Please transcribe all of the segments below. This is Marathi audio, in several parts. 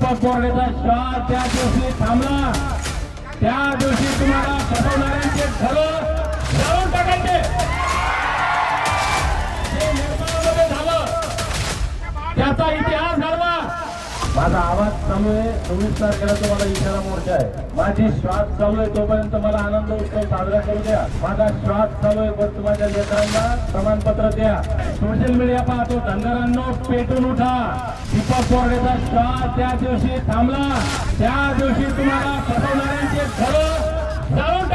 दीपक बोर्डेचा श्वास त्या दिवशी थांबला. त्या दिवशी तुम्हाला फसवणाऱ्यांचे झालं जाऊन टाकायचे. जे निर्माणामध्ये झालं त्याचा इतिहास घडवा माझा आवाज चालू आहे चोवीस तारखेला तुम्हाला इशारा मोर्चा आहे. माझी श्वास चालू आहे तोपर्यंत मला आनंद उत्सव साजरा करू द्या. माझा श्वास चालू आहे पण माझ्या लेकरांना प्रमाणपत्र द्या. सोशल मीडिया पाहतो धनगरांनो पेटून उठा. दीपक बोर्डेचा श्वास त्या दिवशी थांबला. त्या दिवशी तुम्हाला फसवणाऱ्यांचे घरं जाळून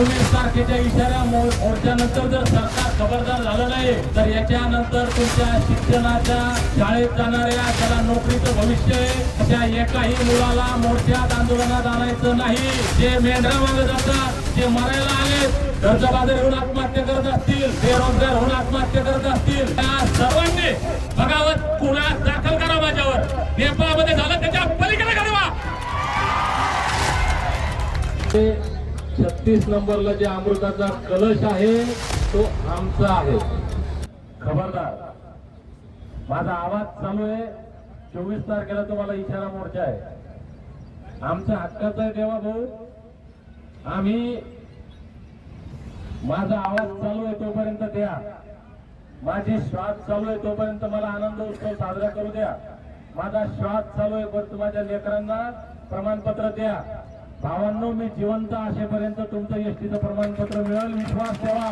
चोवीस तारखेच्या इशाऱ्या मोर्चानंतर जर सरकार खबरदार झालं नाही तर याच्यानंतर तुमच्या शिक्षणाच्या शाळेत जाणाऱ्या त्याला नोकरीचं भविष्य आहे अशा एकाही मुलाला मोर्चात आंदोलनात आणायचं नाही. जे मेंढरा मागे जातात जे मरायला आले कर्जबाजारी होऊन आत्महत्या करत असतील बेरोजगार होऊन आत्महत्या करत असतील त्या सर्वांनी एकतीस नंबरला जे अमृताचा कलश आहे तो आमचा आहे. खबरदार माझा आवाज चालू आहे. चोवीस तारखेला तुम्हाला इशारा मोर्चा आहे. आमचा हक्काचा आहे देवा भाऊ. आम्ही माझा आवाज चालू आहे तोपर्यंत द्या. माझी श्वास चालू आहे तोपर्यंत मला आनंद उत्सव साजरा करू द्या. माझा श्वास चालू आहे पण माझ्या लेकरांना प्रमाणपत्र द्या. भावांनो मी जिवंत असेपर्यंत तुमचं एसटीचं प्रमाणपत्र मिळेल. विश्वास ठेवा.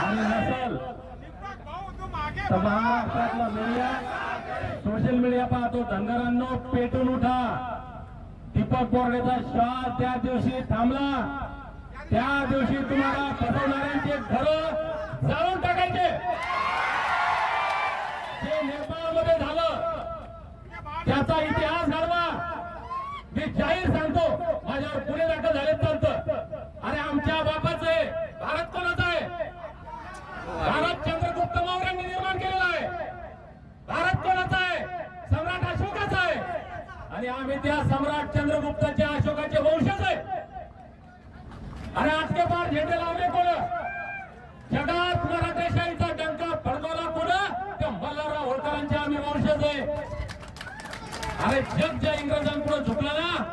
आणि नसेल तर महाराष्ट्रातला मीडिया सोशल मीडिया पाहतो. धनगरांनो पेटून उठा. दीपक बोर्डेचा श्वास त्या दिवशी थांबला. त्या दिवशी तुम्हाला फसवणाऱ्यांचे घर जाळून टाकायचे जे नेपाळमध्ये झालं त्याचा इतिहास घडवा मी जाहीर सांगतो माझ्यावर पुणे दाखल झाले चालतं अरे आमच्या बापाच आहे. भारत कोणाचा आहे? भारत चंद्रगुप्त मौर्यांनी निर्माण केलेला आहे. भारत कोणाचा आहे? सम्राट अशोकाचा आहे. आणि आम्ही त्या सम्राट चंद्रगुप्ताच्या अशोकाचे वंशच आहे. अरे आज के पार झेंडे लावले कोण जगात मराठेशाहीचा डंका फडकवला कोण त्या मल्हारराव होळकरांचे आम्ही वंशज आहे अरे जग ज्या इंग्रजांपुढे झुकलं ना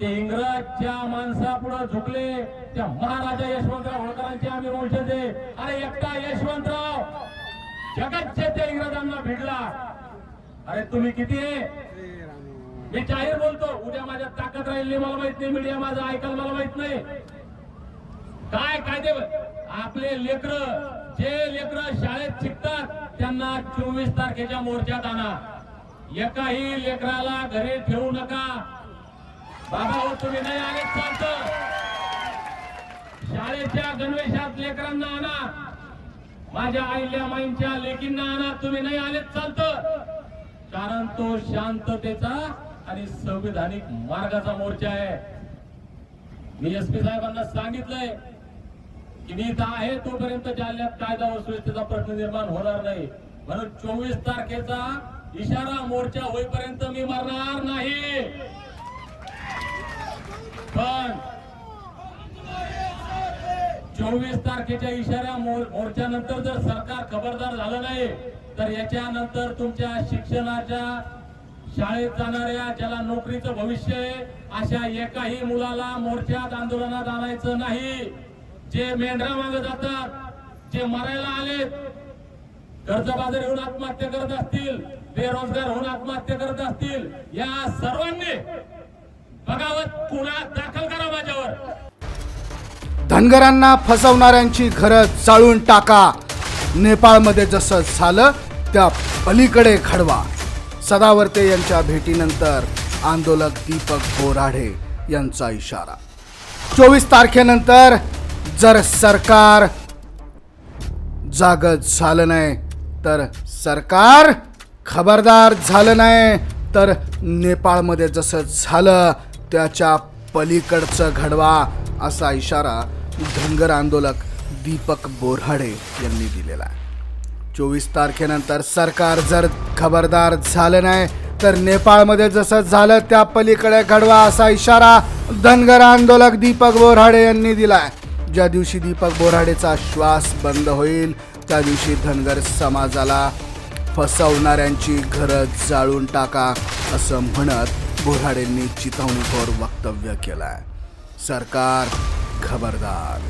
ते इंग्रजच्या माणसापुढे झुकले. त्या महाराजा यशवंतराव होळकरांचे आम्ही वंशजे अरे एकटा यशवंतराव जगातच्या त्या इंग्रजांना भिडला. अरे तुम्ही किती आहे मी जाहीर बोलतो उद्या माझ्या ताकद राहिली मला माहीत नाही मीडिया माझं ऐकायला मला माहीत नाही. काय कायदे? आपले लेकर जे लेकर शाळेत शिकतात त्यांना चोवीस तारखेच्या मोर्चात आणा. एकाही लेकराला घरी ठेवू नका. बाबा हो तुम्ही नाही आले चालत. शाळेच्या गणवेशात लेकरांना आणा. माझ्या आईल्या माईंच्या लेकींना आणा. तुम्ही नाही आलेच चालत. कारण तो शांततेचा आणि संविधानिक मार्गाचा मोर्चा आहे. मी एस पी साहेबांना सांगितलंय की मी इथं आहे तोपर्यंत जालन्यात कायदा व सुव्यवस्थेचा प्रश्न निर्माण होणार नाही. म्हणून चोवीस तारखेचा इशारा मोर्चा होईपर्यंत मी मरणार नाही. पण चोवीस तारखेच्या इशाऱ्या मोर्चानंतर जर सरकार खबरदार झालं नाही तर याच्यानंतर तुमच्या शिक्षणाच्या शाळेत जाणाऱ्या ज्याला नोकरीचं भविष्य आहे अशा एकाही मुलाला मोर्चात आंदोलनात आणायचं नाही. जे मेंढरा मागे जातात जे मरायला आलेत कर्जबाजारी येऊन आत्महत्या करत असतील बेरोजगार होऊन आत्महत्या करत असतील या सर्वांनी बघावत पुन्हा दाखल करा माझ्यावर. धनगरांना फसवणाऱ्यांची घरं चाळून टाका. नेपाळमध्ये जसं झालं त्या पलीकडे खडवा सदावर्ते यांच्या भेटीनंतर आंदोलक दीपक बोराडे यांचा इशारा. चोवीस तारखेनंतर जर सरकार जागत झालं नाही तर सरकार खबरदार झालं नाही तर नेपाळमध्ये जसं झालं त्याच्या पलीकडचं घडवा असा इशारा धनगर आंदोलक दीपक बोरहाडे यांनी दिलेला आहे. चोवीस तारखेनंतर सरकार जर खबरदार झालं नाही तर नेपाळमध्ये जसं झालं त्या पलीकडे घडवा असा इशारा धनगर आंदोलक दीपक बोराडे यांनी दिलाय ज्या दिवशी दीपक बोराडेचा श्वास बंद होईल त्या दिवशी धनगर समाजाला फसवणाऱ्यांची घरं जाळून टाका असं म्हणत बोराडेंनी चिथावणीखोर वक्तव्य केलंय. सरकार खबरदार.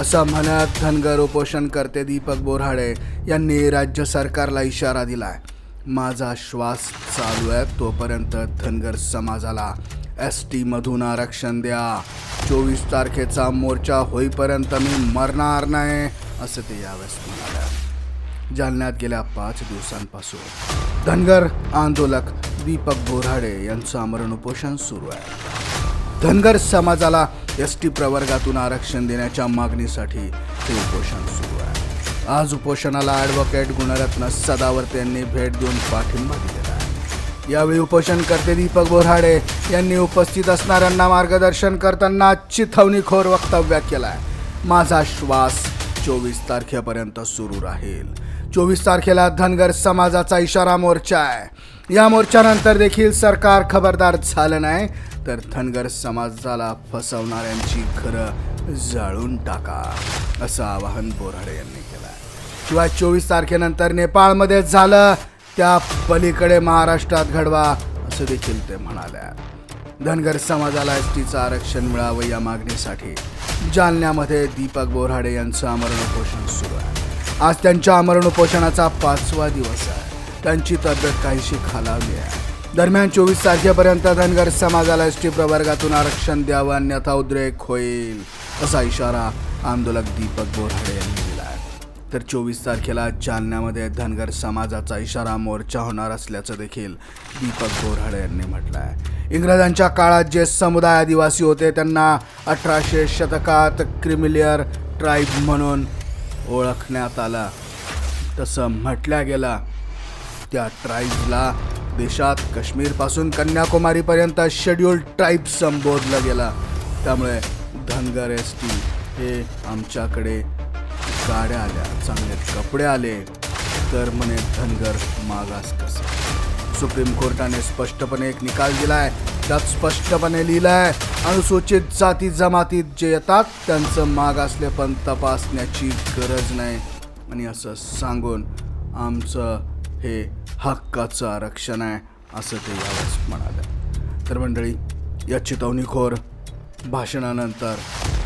असं म्हणत धनगर उपोषणकर्ते दीपक बोराडे यांनी राज्य सरकारला इशारा दिलाय. माझा श्वास चालू आहे तोपर्यंत धनगर समाजाला एस टीमधून आरक्षण द्या. चोवीस तारखेचा मोर्चा होईपर्यंत मी मरणार नाही असं ते यावेळेस म्हणाल्या जालन्यात गेल्या पाच दिवसांपासून. धनगर आंदोलक दीपक बोराडे यांचं आमरण उपोषण सुरू आहे. धनगर समाजाला एस टी प्रवर्गातून आरक्षण देण्याच्या मागणीसाठी हे उपोषण सुरू आहे. आज उपोषणाला ॲडव्होकेट गुणरत्न सदावर्ते यांनी भेट देऊन पाठिंबा दिलेला आहे. यावेळी उपोषणकर्ते दीपक बोराडे यांनी उपस्थित असणाऱ्यांना मार्गदर्शन करताना चिथवणीखोर वक्तव्य आहे माझा श्वास चोवीस तारखेपर्यंत सुरू राहील. चोवीस तारखेला धनगर समाजाचा इशारा मोर्चा आहे. या मोर्चानंतर देखील सरकार खबरदार झालं नाही तर धनगर समाजाला फसवणाऱ्यांची घरं जाळून टाका असं आवाहन बोराडे यांनी केलं आहे शिवाय चोवीस तारखेनंतर नेपाळमध्ये झालं त्या पलीकडे महाराष्ट्रात घडवा असं देखील ते म्हणाले धनगर समाजाला एस टीचं आरक्षण मिळावं या मागणीसाठी जालन्यामध्ये दीपक बोराडे यांचं आमरण उपोषण सुरू आहे. आज त्यांच्या आमरण उपोषणाचा पाचवा दिवस आहे. त्यांची तब्येत काहीशी खालावली आहे. दरम्यान चोवीस तारखेपर्यंत धनगर समाजाला एस टी प्रवर्गातून आरक्षण द्यावं अन्यथा उद्रेक होईल असा इशारा आंदोलक दीपक बोराडे यांनी दिला आहे. तर चोवीस तारखेला जालन्यामध्ये धनगर समाजाचा इशारा मोर्चा होणार असल्याचं देखील दीपक बोराडे यांनी म्हटलं आहे इंग्रजांच्या काळात जे समुदाय आदिवासी होते त्यांना अठराशे शतकात क्रिमिलियर ट्राईब म्हणून ओळखण्यात आला. तसं म्हटल्या गेला त्या ट्राईब्सला देशात काश्मीरपासून कन्याकुमारीपर्यंत शेड्यूल ट्राईब संबोधलं गेला. त्यामुळे धनगर एस टी हे आमच्याकडे गाड्या आल्या चांगले कपडे आले. तर म्हणे धनगर मागास कसं? सुप्रीम कोर्टाने स्पष्टपणे एक निकाल दिला आहे त्यात स्पष्टपणे लिहिलं आहे अनुसूचित जाती जमातीत जे येतात त्यांचं मागासले पण तपासण्याची गरज नाही. आणि असं सांगून आमचं हे हक्काचं आरक्षण आहे असं ते यावेळेस म्हणाले. तर मंडळी या चितवणीखोर भाषणानंतर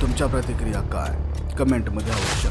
तुमच्या प्रतिक्रिया काय? कमेंटमध्ये अवश्य